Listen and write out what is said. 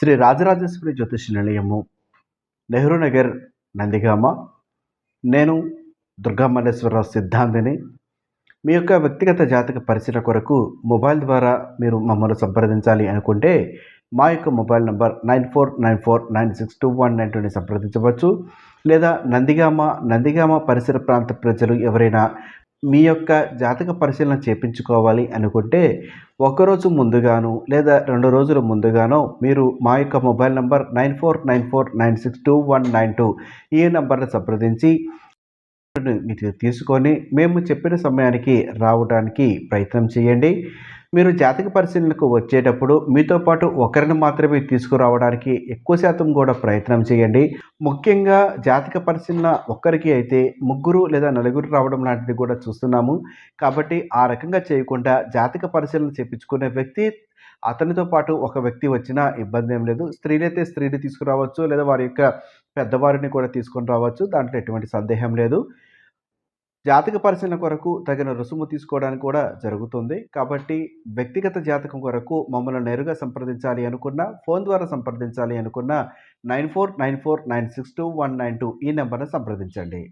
శ్రీ రాజరాజేశ్వరి జ్యోతిష నిలయము నెహ్రూ నగర్ నందిగామ. నేను దుర్గామల్లేశ్వరరావు సిద్ధాంతిని. మీ యొక్క వ్యక్తిగత జాతక పరిశీలన కొరకు మొబైల్ ద్వారా మీరు మమ్మల్ని సంప్రదించాలి అనుకుంటే మా యొక్క mobile number nine four nine four nine six two one nine టూని సంప్రదించవచ్చు. లేదా నందిగామ నందిగామ పరిసర ప్రాంత ప్రజలు ఎవరైనా మీ యొక్క జాతక పరిశీలన చేపించుకోవాలి అనుకుంటే ఒకరోజు ముందుగాను లేదా రెండు రోజుల ముందుగానో మీరు మా యొక్క mobile number nine four nine four nine six two one nine two ఈ నంబర్ను సంప్రదించి మీరు తీసుకొని మేము చెప్పిన సమయానికి రావడానికి ప్రయత్నం చేయండి. మీరు జాతక పరిశీలనకు వచ్చేటప్పుడు మీతో పాటు ఒకరిని మాత్రమే తీసుకురావడానికి ఎక్కువ శాతం కూడా ప్రయత్నం చేయండి. ముఖ్యంగా జాతక పరిశీలన ఒక్కరికి అయితే ముగ్గురు లేదా నలుగురు రావడం లాంటిది కూడా చూస్తున్నాము. కాబట్టి ఆ రకంగా చేయకుండా జాతక పరిశీలన చేపించుకునే వ్యక్తి అతనితో పాటు ఒక వ్యక్తి వచ్చినా ఇబ్బంది ఏం లేదు. స్త్రీలైతే స్త్రీని తీసుకురావచ్చు లేదా వారి యొక్క పెద్దవారిని కూడా తీసుకొని రావచ్చు. దాంట్లో ఎటువంటి సందేహం లేదు. జాతక పరిశీలన కొరకు తగిన రుసుము తీసుకోవడానికి కూడా జరుగుతుంది. కాబట్టి వ్యక్తిగత జాతకం కొరకు మమ్మల్ని నేరుగా సంప్రదించాలి అనుకున్న ఫోన్ ద్వారా సంప్రదించాలి అనుకున్న nine four nine four nine six two one nine two ఈ నెంబర్ను సంప్రదించండి.